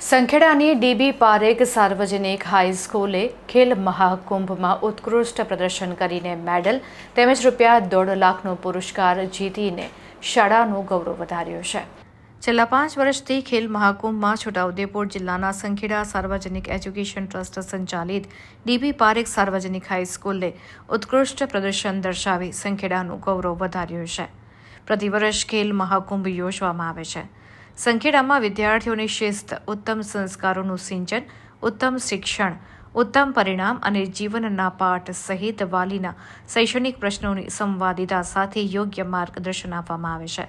સંખેડાની dB Parekh સાર્વજનિક હાઈસ્કૂલે ખેલ મહાકુંભમાં ઉત્કૃષ્ટ પ્રદર્શન કરીને મેડલ, તેમજ રૂપિયા દોઢ લાખનો પુરસ્કાર જીતીને શાળાનું ગૌરવ વધાર્યું છે. છેલ્લા પાંચ વર્ષથી ખેલ મહાકુંભમાં છોટાઉદેપુર જિલ્લાના સંખેડા સાર્વજનિક એજ્યુકેશન ટ્રસ્ટ સંચાલિત ડીબી પારેખ સાર્વજનિક હાઈસ્કૂલે ઉત્કૃષ્ટ પ્રદર્શન દર્શાવી સંખેડાનું ગૌરવ વધાર્યું છે. પ્રતિવર્ષ ખેલ મહાકુંભ યોજવામાં આવે છે. સંખેડામાં વિદ્યાર્થીઓની શિસ્ત, ઉત્તમ સંસ્કારોનું સિંચન, ઉત્તમ શિક્ષણ, ઉત્તમ પરિણામ અને જીવનના પાઠ સહિત વાલીના શૈક્ષણિક પ્રશ્નોની સંવાદિતા સાથે યોગ્ય માર્ગદર્શન આપવામાં આવે છે.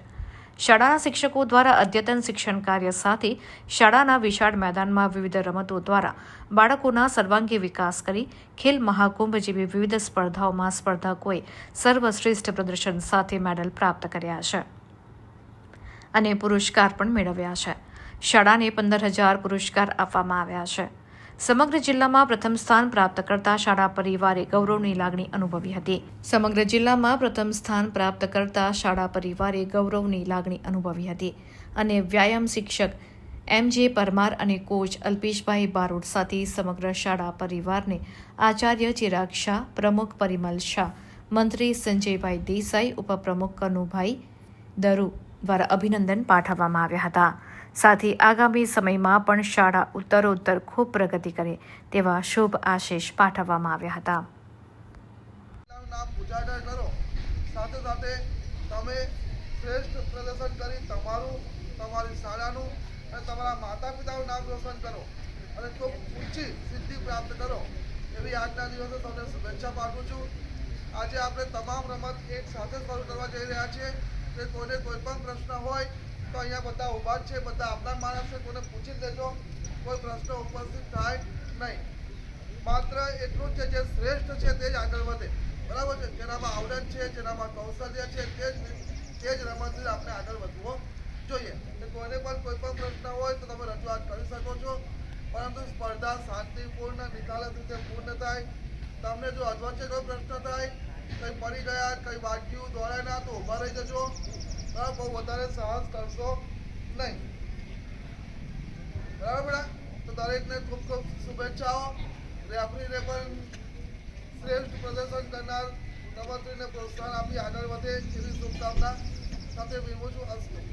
શાળાના શિક્ષકો દ્વારા અદ્યતન શિક્ષણ કાર્ય સાથે શાળાના વિશાળ મેદાનમાં વિવિધ રમતો દ્વારા બાળકોના સર્વાંગી વિકાસ કરી ખેલ મહાકુંભ જેવી વિવિધ સ્પર્ધાઓમાં સ્પર્ધકોએ સર્વશ્રેષ્ઠ પ્રદર્શન સાથે મેડલ પ્રાપ્ત કર્યા છે. અને પુરસ્કાર પણ મેળવ્યા છે. શાળાને પંદર હજાર પુરસ્કાર આપવામાં આવ્યા છે. સમગ્ર જિલ્લામાં પ્રથમ સ્થાન પ્રાપ્ત કરતા શાળા પરિવારે ગૌરવની લાગણી અનુભવી હતી. સમગ્ર જિલ્લામાં પ્રથમ સ્થાન પ્રાપ્ત કરતા શાળા પરિવારે ગૌરવની લાગણી અનુભવી હતી અને વ્યાયામ શિક્ષક એમ જે પરમાર અને કોચ અલ્પેશભાઈ બારોટ સાથે સમગ્ર શાળા પરિવારને આચાર્ય ચિરાગ શાહ, પ્રમુખ પરિમલ શાહ, મંત્રી સંજયભાઈ દેસાઈ, ઉપપ્રમુખ કનુભાઈ દરુ દ્વારા અભિનંદન પાઠવવામાં આવ્યા હતા. સાથે આગામી સમયમાં પણ શાળા ઉત્તરોત્તર ખૂબ પ્રગતિ કરે તેવા શુભ આશીષ પાઠવવામાં આવ્યા હતા. સાથે સાથે તમે શ્રેષ્ઠ પ્રદર્શન કરી તમારું, તમારી શાળાનું અને તમારા માતા પિતાનું નામ રોશન કરો અને ખૂબ ઊંચી સિદ્ધિ પ્રાપ્ત કરો એવી આજના દિવસે તમને શુભેચ્છા પાઠવું છું. આજે આપણે તમામ રમત એક સાથે શરૂ કરવા જઈ રહ્યા છીએ. કે કોઈને કોઈ પણ પ્રશ્ન હોય, તો અહીંયા બધા ઊભા છે. બધા આપણા માણસ છે, કોઈને પૂછી દેજો કોઈ પ્રશ્ન ઉપસ્થિત થાય નહીં. માત્ર એટલું છે, જે શ્રેષ્ઠ છે તે જ આગળ વધે. બરાબર છે? જેનામાં આવડત છે, જેનામાં કૌશલ્ય છે, તે જ તે જ રમતથી આપણે આગળ વધવો જોઈએ. એટલે કોઈને પણ કોઈ પણ પ્રશ્ન હોય, તો તમે રજૂઆત કરી શકો છો. પરંતુ સ્પર્ધા શાંતિપૂર્ણ નિખાલસ રીતે પૂર્ણ થાય. તમને જો અધવચ્ચે કોઈ પ્રશ્ન થાય કંઈ પડી ગયા, કંઈ વાગ્યું, દોડાય ના, તો ઊભા રહી જજો. બરાબર બહુ વધારે સાહસ કરશો નહીં. બરાબર બેટા? તો દરેકને ખૂબ ખૂબ શુભેચ્છાઓ. રેફરીને પણ શ્રેષ્ઠ પ્રદર્શન કરનાર રમતવીરને પ્રોત્સાહન આપી આગળ વધે એવી શુભકામના સાથે વિરમું છું. અસ્તુ